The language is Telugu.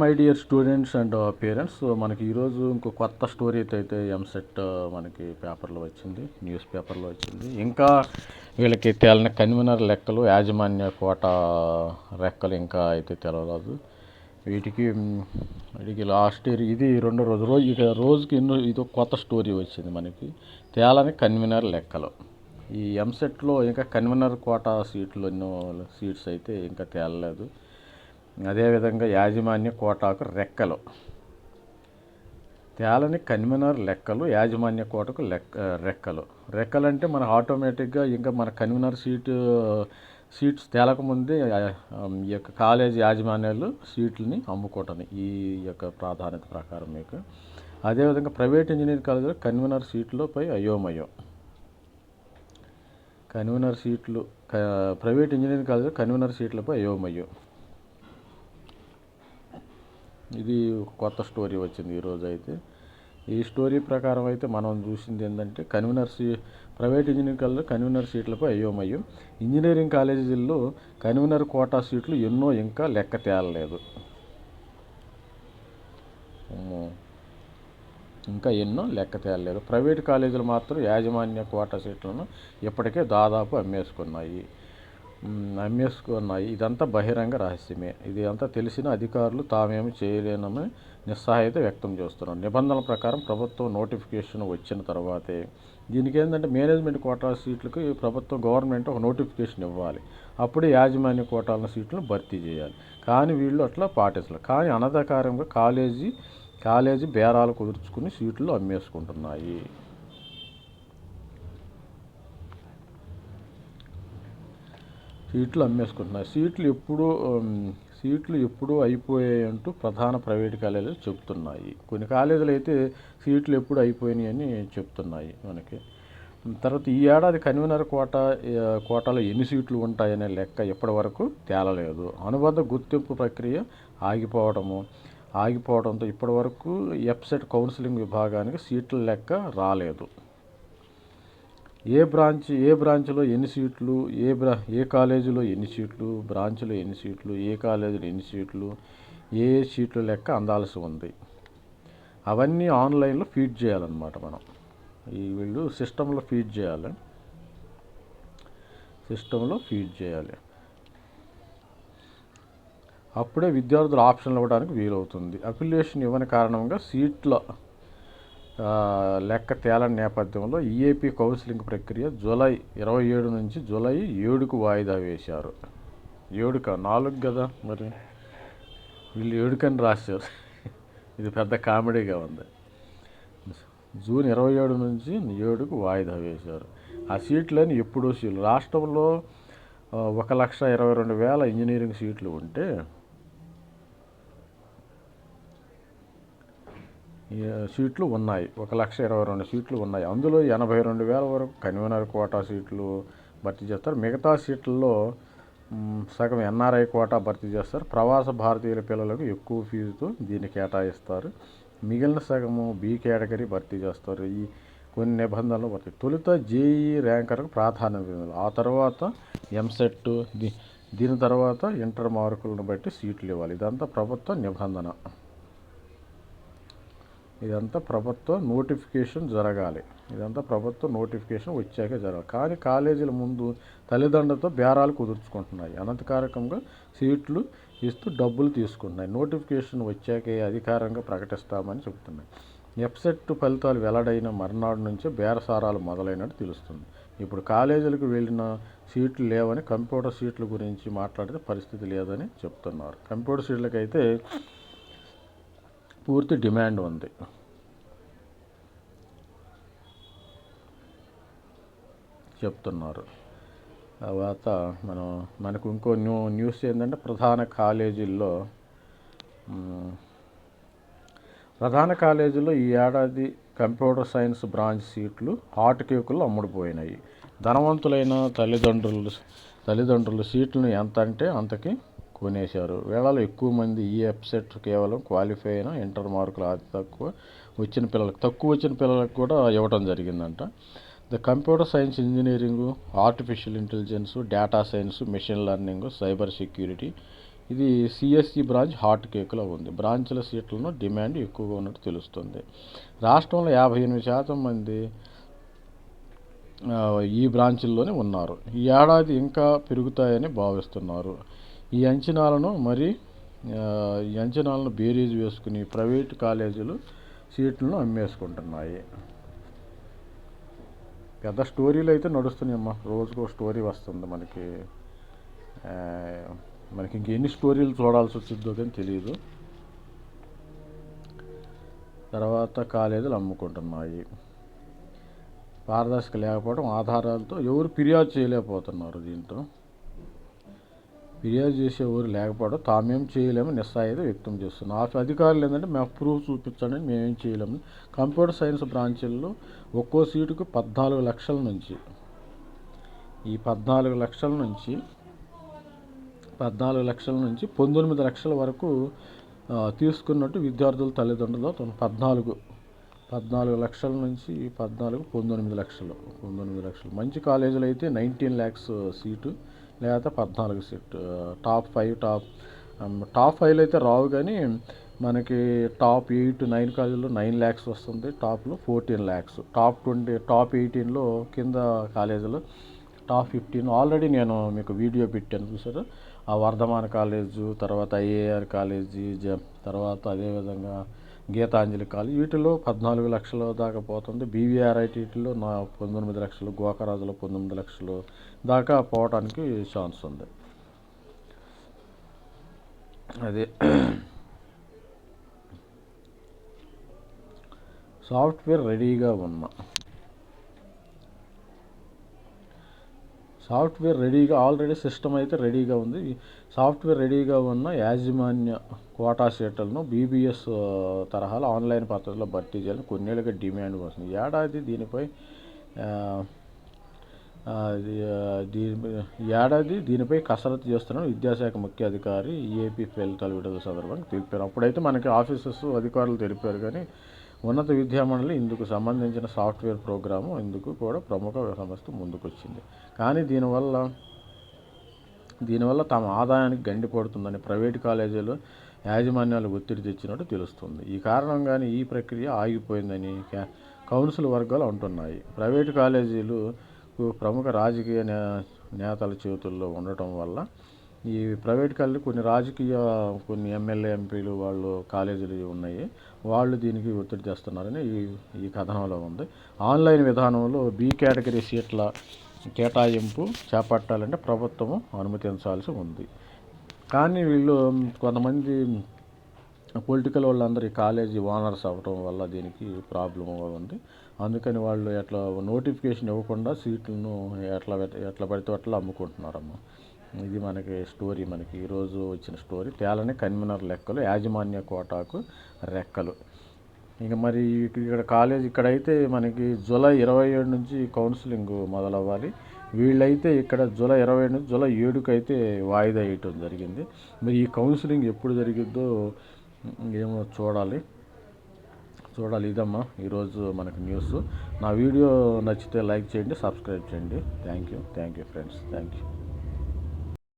My dear students and parents మనకి ఈరోజు ఇంకో కొత్త స్టోరీ అయితే ఎంసెట్ uh, మనకి పేపర్లో వచ్చింది న్యూస్ పేపర్లో వచ్చింది. ఇంకా వీళ్ళకి తేలిన కన్వీనర్ లెక్కలు యాజమాన్య కోట లెక్కలు ఇంకా అయితే తెలవలేదు వీటికి వీటికి లాస్ట్ ఇయర్ ఇది రెండో రోజు రోజు ఇక రోజుకి ఎన్నో ఇది ఒక కొత్త స్టోరీ వచ్చింది మనకి. తేలని కన్వీనర్ లెక్కలు. ఈ ఎంసెట్లో ఇంకా కన్వీనర్ కోటా సీట్లు ఎన్నో సీట్స్ అయితే ఇంకా తేలలేదు. అదేవిధంగా యాజమాన్య కోటాకు రెక్కలు. తేలని కన్వీనర్ లెక్కలు యాజమాన్య కోటకు లెక్క రెక్కలు రెక్కలు. అంటే మన ఆటోమేటిక్గా ఇంకా మన కన్వీనర్ సీటు సీట్స్ తేలకముందే ఈ యొక్క కాలేజ్ యాజమాన్యాలు సీట్లని అమ్ముకోవటం ఈ యొక్క ప్రాధాన్యత ప్రకారం మీకు. అదేవిధంగా ప్రైవేట్ ఇంజనీరింగ్ కాలేజీలో కన్వీనర్ సీట్లపై అయోమయం. కన్వీనర్ సీట్లు ప్రైవేట్ ఇంజనీరింగ్ కాలేజీలో కన్వీనర్ సీట్లపై అయోమయం. ఇది కొత్త స్టోరీ వచ్చింది ఈరోజు అయితే. ఈ స్టోరీ ప్రకారం అయితే మనం చూసింది ఏంటంటే కన్వీనర్ సీ ప్రైవేట్ ఇంజనీరింగ్ కాలేజ్లో కన్వీనర్ సీట్లపై అయోమయం. ఇంజనీరింగ్ కాలేజీల్లో కన్వీనర్ కోటా సీట్లు ఎన్నో ఇంకా లెక్క తేలలేదు. ఇంకా ఎన్నో లెక్క తేలలేదు. ప్రైవేట్ కాలేజీలు మాత్రం యాజమాన్య కోటా సీట్లను ఇప్పటికే దాదాపు అమ్మేసుకున్నాయి. అమ్మేసుకున్నాయి ఇదంతా బహిరంగ రహస్యమే. ఇది అంతా తెలిసిన అధికారులు తామేమి చేయలేనని నిస్సహాయత వ్యక్తం చేస్తున్నారు. నిబంధనల ప్రకారం ప్రభుత్వం నోటిఫికేషన్ వచ్చిన తర్వాతే దీనికి ఏంటంటే మేనేజ్మెంట్ కోటా సీట్లకు ఈ ప్రభుత్వం గవర్నమెంట్ ఒక నోటిఫికేషన్ ఇవ్వాలి. అప్పుడే యాజమాన్య కోటాల సీట్లను భర్తీ చేయాలి. కానీ వీళ్ళు అట్లా పాటించలేదు కానీ అనధికారంగా కాలేజీ కాలేజీ బేరాలు కుదుర్చుకుని సీట్లు అమ్మేసుకుంటున్నాయి. సీట్లు అమ్మేసుకుంటున్నారు. సీట్లు ఎప్పుడు సీట్లు ఎప్పుడు అయిపోయాయి అంటూ ప్రధాన ప్రైవేట్ కాలేజీలు చెప్తున్నాయి. కొన్ని కాలేజీలు అయితే సీట్లు ఎప్పుడు అయిపోయినాయి అని చెప్తున్నాయి మనకి. తర్వాత ఈ ఏడాది కన్వీనర్ కోట కోటాలో ఎన్ని సీట్లు ఉంటాయనే లెక్క ఇప్పటి వరకు తేలలేదు. అనుబంధ గుర్తింపు ప్రక్రియ ఆగిపోవడము ఆగిపోవడంతో ఇప్పటి వరకు ఎఫ్సెట్ కౌన్సిలింగ్ విభాగానికి సీట్ల లెక్క రాలేదు. ఏ బ్రాంచ్ ఏ బ్రాంచ్లో ఎన్ని సీట్లు ఏ బ్రా ఏ కాలేజీలో ఎన్ని సీట్లు బ్రాంచ్లో ఎన్ని సీట్లు ఏ కాలేజీలో ఎన్ని సీట్లు ఏ ఏ సీట్లు లెక్క అందాల్సి ఉంది. అవన్నీ ఆన్లైన్లో ఫీడ్ చేయాలన్నమాట మనం. ఈ వీళ్ళు సిస్టంలో ఫీడ్ చేయాలి. సిస్టంలో ఫీడ్ చేయాలి. అప్పుడే విద్యార్థులు ఆప్షన్లు ఇవ్వడానికి వీలవుతుంది. అఫిలియేషన్ ఇవ్వని కారణంగా సీట్ల లెక్క తేలని నేపథ్యంలో ఈఏపీ కౌన్సిలింగ్ ప్రక్రియ జూలై ఇరవై ఏడు నుంచి జూలై ఏడుకు వాయిదా వేశారు. ఏడుక నాలుగు కదా మరి? వీళ్ళు ఏడుకని రాశారు. ఇది పెద్ద కామెడీగా ఉంది. జూన్ ఇరవై ఏడు నుంచి ఏడుకు వాయిదా వేశారు. ఆ సీట్లని ఎప్పుడూ సీట్లు రాష్ట్రంలో ఒక లక్ష ఇరవై రెండు వేల ఇంజనీరింగ్ సీట్లు ఉంటే సీట్లు ఉన్నాయి. ఒక లక్ష ఇరవై రెండు సీట్లు ఉన్నాయి. అందులో ఎనభై రెండు వేల వరకు కన్వీనర్ కోటా సీట్లు భర్తీ చేస్తారు. మిగతా సీట్లలో సగం ఎన్ఆర్ఐ కోటా భర్తీ చేస్తారు. ప్రవాస భారతీయుల పిల్లలకు ఎక్కువ ఫీజుతో దీన్ని కేటాయిస్తారు. మిగిలిన సగము బి కేటగిరీ భర్తీ చేస్తారు. ఈ కొన్ని నిబంధనలు భర్తీ తొలుత జేఈ ర్యాంకర్కు ప్రాధాన్యత ఆ తర్వాత ఎంసెట్ దీని తర్వాత ఇంటర్ మార్కులను బట్టి సీట్లు ఇవ్వాలి. ఇదంతా ప్రభుత్వ నిబంధన. ఇదంతా ప్రభుత్వ నోటిఫికేషన్ జరగాలి. ఇదంతా ప్రభుత్వ నోటిఫికేషన్ వచ్చాక జరగాలి. కానీ కాలేజీల ముందు తల్లిదండ్రులతో బేరాలు కుదుర్చుకుంటున్నాయి. అనంతకారకంగా సీట్లు ఇస్తూ డబ్బులు తీసుకుంటున్నాయి. నోటిఫికేషన్ వచ్చాకే అధికారంగా ప్రకటిస్తామని చెబుతున్నాయి. ఎఫ్సెట్ ఫలితాలు వెల్లడైన మర్నాడు నుంచే బేరసారాలు మొదలైనట్టు తెలుస్తుంది. ఇప్పుడు కాలేజీలకు వెళ్ళిన సీట్లు లేవని కంప్యూటర్ సీట్ల గురించి మాట్లాడితే పరిస్థితి లేదని చెప్తున్నారు. కంప్యూటర్ సీట్లకైతే పూర్తి డిమాండ్ ఉంది. చెప్తున్నారు. తర్వాత మనం మనకు ఇంకో న్యూ న్యూస్ ఏంటంటే ప్రధాన కాలేజీల్లో ప్రధాన కాలేజీలో ఈ ఏడాది కంప్యూటర్ సైన్స్ బ్రాంచ్ సీట్లు హాట్ కేకులు అమ్ముడుపోయినాయి. ధనవంతులైన తల్లిదండ్రులు తల్లిదండ్రులు సీట్లను ఎంత అంటే అంతకి కొనేశారు. వేళలో ఎక్కువ మంది ఈ అప్సెట్ కేవలం క్వాలిఫై అయిన ఇంటర్ మార్కులు అతి తక్కువ వచ్చిన పిల్లలకు తక్కువ వచ్చిన పిల్లలకు కూడా ఇవ్వటం జరిగిందంట. The computer science engineering artificial intelligence data science machine learning cyber security. ఇది సిఎస్సి బ్రాంచ్ హాట్ కేక్లో ఉంది. బ్రాంచ్ల సీట్లను డిమాండ్ ఎక్కువగా ఉన్నట్టు తెలుస్తుంది. రాష్ట్రంలో యాభై ఎనిమిది శాతం మంది ఈ బ్రాంచుల్లోనే ఉన్నారు. ఈ ఏడాది ఇంకా పెరుగుతాయని భావిస్తున్నారు. ఈ అంచనాలను మరి ఈ అంచనాలను బేరీజ్ వేసుకుని ప్రైవేట్ కాలేజీలు సీట్లను అమ్మేసుకుంటున్నాయి. పెద్ద స్టోరీలు అయితే నడుస్తున్నాయమ్మా. రోజుకో స్టోరీ వస్తుంది మనకి. మనకి ఇంకెన్ని స్టోరీలు చూడాల్సి వచ్చిందో కానీ తెలియదు తర్వాత కాలేజీలు అమ్ముకుంటున్నాయి. పారదర్శక లేకపోవడం ఆధారాలతో ఎవరు ఫిర్యాదు చేయలేకపోతున్నారు దీంతో. ఫిర్యాదు చేసే లేకపోవడం తామేం చేయలేము నిస్సాయిత వ్యక్తం చేస్తున్నాం ఆ అధికారులు ఏంటంటే మేము ప్రూఫ్ చూపించండి మేమేం చేయలేము. కంప్యూటర్ సైన్స్ బ్రాంచీల్లో ఒక్కో సీటుకు పద్నాలుగు లక్షల నుంచి ఈ పద్నాలుగు లక్షల నుంచి పద్నాలుగు లక్షల నుంచి పంతొమ్మిది లక్షల వరకు తీసుకున్నట్టు విద్యార్థుల తల్లిదండ్రులు పద్నాలుగు పద్నాలుగు లక్షల నుంచి పద్నాలుగు పంతొమ్మిది లక్షలు పంతొమ్మిది లక్షలు. మంచి కాలేజీలు అయితే నైన్టీన్ ల్యాక్స్ సీటు. లేకపోతే పద్నాలుగు seat top five top top ఫైవ్లో అయితే రావు కానీ మనకి టాప్ ఎయిట్ నైన్ కాలేజీలో నైన్ ల్యాక్స్ వస్తుంది. టాప్లో fourteen lakhs top twenty top ఎయిటీన్లో కింద కాలేజీలో టాప్ ఫిఫ్టీన్ ఆల్రెడీ నేను మీకు వీడియో పెట్టాను చూసారు? ఆ వర్ధమాన కాలేజు తర్వాత ఐఏఆర్ కాలేజీ జ తర్వాత అదేవిధంగా గీతాంజలి కాలేజ్ వీటిలో పద్నాలుగు లక్షల దాకా పోతుంది. బీవీఆర్ఐటీలో నా పంతొమ్మిది లక్షలు గోకరాజులో పంతొమ్మిది లక్షలు దాకా పోవడానికి ఛాన్స్ ఉంది. అదే సాఫ్ట్వేర్ రెడీగా ఉన్న సాఫ్ట్వేర్ రెడీగా ఆల్రెడీ సిస్టమ్ అయితే రెడీగా ఉంది. సాఫ్ట్వేర్ రెడీగా ఉన్న యాజమాన్య కోటా సీట్లను బీబీఎస్ తరహాలో ఆన్లైన్ పద్ధతిలో భర్తీ చేయాలని కొన్నేళ్ళుగా డిమాండ్ వస్తుంది. ఏడాది దీనిపై దీని దీనిపై ఏడాది దీనిపై కసరత్తు చేస్తున్న విద్యాశాఖ ముఖ్య అధికారి ఏపీ ఫలితాలు విడుదల సందర్భంగా తెలిపారు. అప్పుడైతే మనకి ఆఫీసర్స్ అధికారులు తెలిపారు కానీ ఉన్నత విద్యామండలి ఇందుకు సంబంధించిన సాఫ్ట్వేర్ ప్రోగ్రాము ఇందుకు కూడా ప్రముఖ సంస్థ ముందుకొచ్చింది. కానీ దీనివల్ల దీనివల్ల తమ ఆదాయానికి గండి పడుతుందని ప్రైవేటు కాలేజీలు యాజమాన్యాలు ఒత్తిడి తెచ్చినట్టు తెలుస్తుంది. ఈ కారణంగానే ఈ ప్రక్రియ ఆగిపోయిందని కౌన్సిల్ వర్గాలు అంటున్నాయి. ప్రైవేటు కాలేజీలు ప్రముఖ రాజకీయ నే నేతల చేతుల్లో ఉండటం వల్ల ఈ ప్రైవేట్ కాలేజీ కొన్ని రాజకీయ కొన్ని ఎమ్మెల్యే ఎంపీలు వాళ్ళు కాలేజీలు ఉన్నాయి. వాళ్ళు దీనికి ఒత్తిడి తెస్తున్నారని ఈ ఈ కథనంలో ఉంది. ఆన్లైన్ విధానంలో బి కేటగిరీ సీట్ల కేటాయింపు చేపట్టాలంటే ప్రభుత్వం అనుమతించాల్సి ఉంది. కానీ వీళ్ళు కొంతమంది పొలిటికల్ వాళ్ళందరూ ఈ కాలేజీ ఓనర్స్ అవ్వటం వల్ల దీనికి ప్రాబ్లం ఉంది. అందుకని వాళ్ళు ఎట్లా నోటిఫికేషన్ ఇవ్వకుండా సీట్లను ఎట్లా ఎట్లా పడితే అట్లా అమ్ముకుంటున్నారమ్మా. ఇది మనకి స్టోరీ మనకి. ఈరోజు వచ్చిన స్టోరీ తేలని కన్వీనర్ లెక్కలు యాజమాన్య కోటాకు రెక్కలు. ఇక మరి ఇక్కడ కాలేజ్ ఇక్కడైతే మనకి జూలై ఇరవై ఏడు నుంచి కౌన్సిలింగ్ మొదలవ్వాలి. వీళ్ళైతే ఇక్కడ జూలై ఇరవై ఏడు నుంచి జూలై ఏడుకి అయితే వాయిదా వేయటం జరిగింది. మరి ఈ కౌన్సిలింగ్ ఎప్పుడు జరిగిద్దో ఏమో చూడాలి. చూడాలి. ఇదమ్మా ఈరోజు మనకు న్యూస్ నా వీడియో నచ్చితే లైక్ చేయండి సబ్స్క్రైబ్ చేయండి. Thank you thank you friends thank you